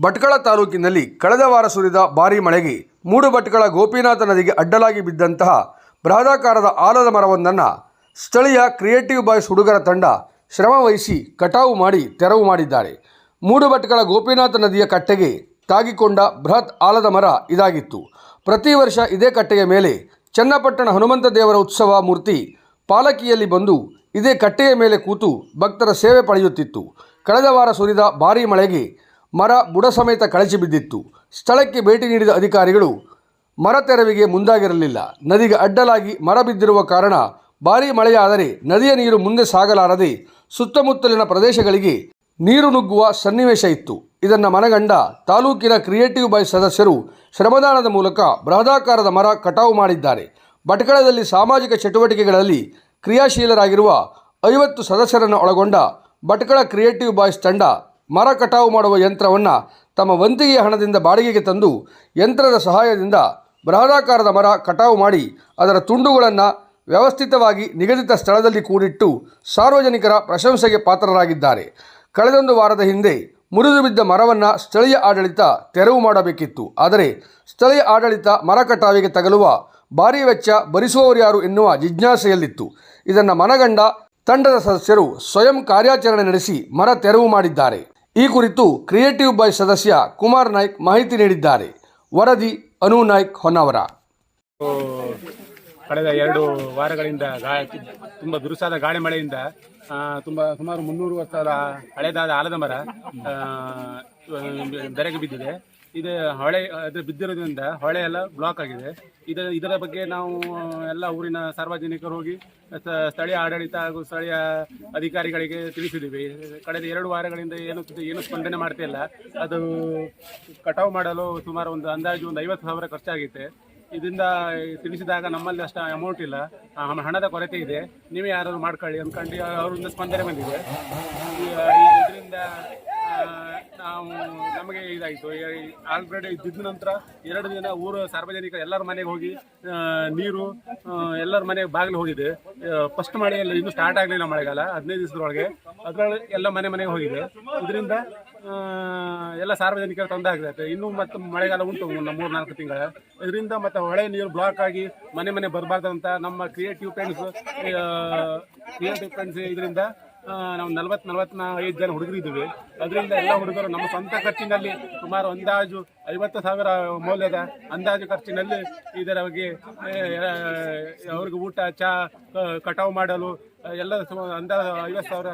ಭಟ್ಕಳ ತಾಲೂಕಿನಲ್ಲಿ ಕಳೆದ ವಾರ ಸುರಿದ ಭಾರೀ ಮಳೆಗೆ ಮೂಡುಭಟ್ಕಳ ಗೋಪಿನಾಥ ನದಿಗೆ ಅಡ್ಡಲಾಗಿ ಬಿದ್ದಂತಹ ಬೃಹದಾಕಾರದ ಆಲದ ಮರವೊಂದನ್ನು ಸ್ಥಳೀಯ ಕ್ರಿಯೇಟಿವ್ ಬಾಯ್ಸ್ ಹುಡುಗರ ತಂಡ ಶ್ರಮವಹಿಸಿ ಕಟಾವು ಮಾಡಿ ತೆರವು ಮಾಡಿದ್ದಾರೆ. ಮೂಡುಭಟ್ಕಳ ಗೋಪಿನಾಥ ನದಿಯ ಕಟ್ಟೆಗೆ ತಾಗಿಕೊಂಡ ಬೃಹತ್ ಆಲದ ಮರ ಇದಾಗಿತ್ತು. ಪ್ರತಿ ವರ್ಷ ಇದೇ ಕಟ್ಟೆಯ ಮೇಲೆ ಚನ್ನಪಟ್ಟಣ ಹನುಮಂತ ದೇವರ ಉತ್ಸವ ಮೂರ್ತಿ ಪಾಲಕಿಯಲ್ಲಿ ಬಂದು ಇದೇ ಕಟ್ಟೆಯ ಮೇಲೆ ಕೂತು ಭಕ್ತರ ಸೇವೆ ಪಡೆಯುತ್ತಿತ್ತು. ಕಳೆದ ವಾರ ಸುರಿದ ಭಾರೀ ಮಳೆಗೆ ಮರ ಬುಡ ಸಮೇತ ಕಳಚಿ ಬಿದ್ದಿತ್ತು. ಸ್ಥಳಕ್ಕೆ ಭೇಟಿ ನೀಡಿದ ಅಧಿಕಾರಿಗಳು, ಮರ ತೆರವಿಗೆ ಮುಂದಾಗಿರಲಿಲ್ಲ. ನದಿಗೆ ಅಡ್ಡಲಾಗಿ ಮರ ಬಿದ್ದಿರುವ ಕಾರಣ ಭಾರೀ ಮಳೆಯಾದರೆ ನದಿಯ ನೀರು ಮುಂದೆ ಸಾಗಲಾರದೆ ಸುತ್ತಮುತ್ತಲಿನ ಪ್ರದೇಶಗಳಿಗೆ ನೀರು ನುಗ್ಗುವ ಸನ್ನಿವೇಶ ಇತ್ತು. ಇದನ್ನು ಮನಗಂಡ ತಾಲೂಕಿನ ಕ್ರಿಯೇಟಿವ್ ಬಾಯ್ ಸದಸ್ಯರು ಶ್ರಮದಾನದ ಮೂಲಕ ಬೃಹದಾಕಾರದ ಮರ ಕಟಾವು ಮಾಡಿದ್ದಾರೆ. ಭಟ್ಕಳದಲ್ಲಿ ಸಾಮಾಜಿಕ ಚಟುವಟಿಕೆಗಳಲ್ಲಿ ಕ್ರಿಯಾಶೀಲರಾಗಿರುವ ಐವತ್ತು ಸದಸ್ಯರನ್ನು ಒಳಗೊಂಡ ಭಟ್ಕಳ ಕ್ರಿಯೇಟಿವ್ ಬಾಯ್ಸ್ ತಂಡ ಮರ ಕಟಾವು ಮಾಡುವ ಯಂತ್ರವನ್ನು ತಮ್ಮ ವಂತಿಗೆಯ ಹಣದಿಂದ ಬಾಡಿಗೆಗೆ ತಂದು ಯಂತ್ರದ ಸಹಾಯದಿಂದ ಬೃಹದಾಕಾರದ ಮರ ಕಟಾವು ಮಾಡಿ ಅದರ ತುಂಡುಗಳನ್ನು ವ್ಯವಸ್ಥಿತವಾಗಿ ನಿಗದಿತ ಸ್ಥಳದಲ್ಲಿ ಕೂಡಿಟ್ಟು ಸಾರ್ವಜನಿಕರ ಪ್ರಶಂಸೆಗೆ ಪಾತ್ರರಾಗಿದ್ದಾರೆ. ಕಳೆದೊಂದು ವಾರದ ಹಿಂದೆ ಮುರಿದು ಬಿದ್ದ ಮರವನ್ನು ಸ್ಥಳೀಯ ಆಡಳಿತ ತೆರವು ಮಾಡಬೇಕಿತ್ತು. ಆದರೆ ಸ್ಥಳೀಯ ಆಡಳಿತ ಮರ ಕಟಾವಿಗೆ ತಗಲುವ ಭಾರೀ ವೆಚ್ಚ ಭರಿಸುವವರು ಯಾರು ಎನ್ನುವ ಜಿಜ್ಞಾಸೆಯಲ್ಲಿತ್ತು ಇದನ್ನು ಮನಗಂಡ ತಂಡದ ಸದಸ್ಯರು ಸ್ವಯಂ ಕಾರ್ಯಾಚರಣೆ ನಡೆಸಿ ಮರ ತೆರವು ಮಾಡಿದ್ದಾರೆ ಈ ಕುರಿತು ಕ್ರಿಯೇಟಿವ್ ಬಾಯ್ ಸದಸ್ಯ ಕುಮಾರ್ ನಾಯ್ಕ್ ಮಾಹಿತಿ ನೀಡಿದ್ದಾರೆ ವರದಿ ಅನು ನಾಯ್ಕ್ ಹೊನ್ನಾವರ ಕಳೆದ ಎರಡು ವಾರಗಳಿಂದ ಗಾ ತುಂಬ ಬಿರುಸಾದ ಗಾಳಿ ಮಳೆಯಿಂದ ತುಂಬ ಸುಮಾರು ಮುನ್ನೂರು ವರ್ಷದ ಹಳೆದಾದ ಆಲದ ಮರ ಬಿದ್ದಿದೆ ಇದು ಹೊಳೆ ಅದು ಬಿದ್ದಿರೋದ್ರಿಂದ ಹೊಳೆ ಎಲ್ಲ ಬ್ಲಾಕ್ ಆಗಿದೆ. ಇದರ ಇದರ ಬಗ್ಗೆ ನಾವು, ಎಲ್ಲ ಊರಿನ ಸಾರ್ವಜನಿಕರು ಹೋಗಿ ಸ್ಥಳೀಯ ಆಡಳಿತ ಹಾಗೂ ಸ್ಥಳೀಯ ಅಧಿಕಾರಿಗಳಿಗೆ ತಿಳಿಸಿದ್ದೀವಿ. ಕಳೆದ ಎರಡು ವಾರಗಳಿಂದ ಏನು ಏನು ಸ್ಪಂದನೆ ಮಾಡ್ತಿಲ್ಲ ಅದು ಕಟಾವು ಮಾಡಲು ಸುಮಾರು ಒಂದು ಅಂದಾಜು ಒಂದು ಐವತ್ತು ಸಾವಿರ ಖರ್ಚಾಗಿತ್ತೆ. ಇದರಿಂದ ತಿಳಿಸಿದಾಗ ನಮ್ಮಲ್ಲಿ ಅಷ್ಟು ಅಮೌಂಟ್ ಇಲ್ಲ. ಹಣದ ಕೊರತೆ ಇದೆ. ನೀವೇ ಯಾರಾದರೂ ಮಾಡ್ಕೊಳ್ಳಿ ಅಂದ್ಕೊಂಡು ಅವರಿಂದ ಸ್ಪಂದನೆ ಬಂದಿದೆ. ಇದರಿಂದ ನಾವು ನಮಗೆ ಇದಾಯಿತು. ಆಲ್ರೆಡಿ ಇದ್ದಿದ್ದ ನಂತರ ಎರಡು ದಿನ ಊರು ಸಾರ್ವಜನಿಕ ಎಲ್ಲರ ಮನೆಗೆ ಹೋಗಿ ನೀರು ಎಲ್ಲರ ಮನೆಗೆ ಬಾಗಿಲು ಹೋಗಿದೆ. ಫಸ್ಟ್ ಎಲ್ಲ ಇನ್ನೂ ಸ್ಟಾರ್ಟ್ ಆಗಲಿಲ್ಲ ಮಳೆಗಾಲ, ಹದಿನೈದು ದಿವಸದೊಳಗೆ. ಅದರೊಳಗೆ ಎಲ್ಲ ಮನೆ ಮನೆಗೆ ಹೋಗಿದೆ. ಇದರಿಂದ ಎಲ್ಲ ಸಾರ್ವಜನಿಕರ ತೊಂದರೆ ಆಗ್ತೈತೆ ಇನ್ನೂ ಮತ್ತೆ ಮಳೆಗಾಲ ಉಂಟು ಮೂರು ನಾಲ್ಕು ತಿಂಗಳ. ಇದರಿಂದ ಮತ್ತೆ ಹೊಳೆ ನೀರು ಬ್ಲಾಕ್ ಆಗಿ ಮನೆ ಮನೆ ಬರಬಾರ್ದಂತ ನಮ್ಮ ಕ್ರಿಯೇಟಿವ್ ಫ್ರೆಂಡ್ಸ್ ಕ್ರಿಯೇಟಿವ್ ಫ್ರೆಂಡ್ಸ್ ಇದರಿಂದ ನಾವು ನಲ್ವತ್ತು ನಲ್ವತ್ನ ಐದು ಜನ ಹುಡುಗರು ಇದ್ದೀವಿ ಅದರಿಂದ ಎಲ್ಲ ಹುಡುಗರು ನಮ್ಮ ಸ್ವಂತ ಖರ್ಚಿನಲ್ಲಿ ಸುಮಾರು ಅಂದಾಜು ಐವತ್ತು ಸಾವಿರ ಮೌಲ್ಯದ ಅಂದಾಜು ಖರ್ಚಿನಲ್ಲಿ ಇದರ ಬಗ್ಗೆ ಅವ್ರಿಗೆ ಊಟ ಚಹಾ ಕಟಾವು ಮಾಡಲು ಎಲ್ಲ ಸುಮಾರು ಅಂದಾಜು ಐವತ್ತು ಸಾವಿರ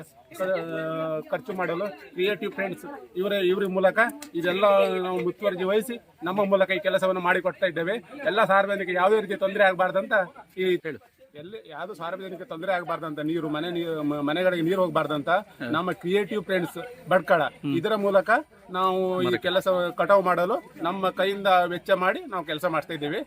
ಖರ್ಚು ಮಾಡಲು ಕ್ರಿಯೇಟಿವ್ ಫ್ರೆಂಡ್ಸ್ ಇವರ, ಇವ್ರ ಮೂಲಕ ಇದೆಲ್ಲ ನಾವು ಮುತುವರ್ಜಿ ವಹಿಸಿ ನಮ್ಮ ಮೂಲಕ ಈ ಕೆಲಸವನ್ನು ಮಾಡಿಕೊಡ್ತಾ ಇದ್ದೇವೆ. ಎಲ್ಲ ಸಾರ್ವಜನಿಕ ಯಾವುದೇ ರೀತಿ ತೊಂದರೆ ಆಗಬಾರ್ದಂತ ಈ ಹೇಳು. ಎಲ್ಲಿ ಯಾವ್ದು ಸಾರ್ವಜನಿಕ ತೊಂದರೆ ಆಗಬಾರ್ದಂತ ನೀರು ಮನೆ ನೀರು ಮನೆಗಳಿಗೆ ನೀರು ಹೋಗಬಾರ್ದಂತ ನಮ್ಮ ಕ್ರಿಯೇಟಿವ್ ಫ್ರೆಂಡ್ಸ್ ಬಡ್ಕಳ ಇದರ ಮೂಲಕ ನಾವು ಈ ಕೆಲಸ ಕಟಾವು ಮಾಡಲು ನಮ್ಮ ಕೈಯಿಂದ ವೆಚ್ಚ ಮಾಡಿ ನಾವು ಕೆಲಸ ಮಾಡ್ತಾ ಇದ್ದೀವಿ.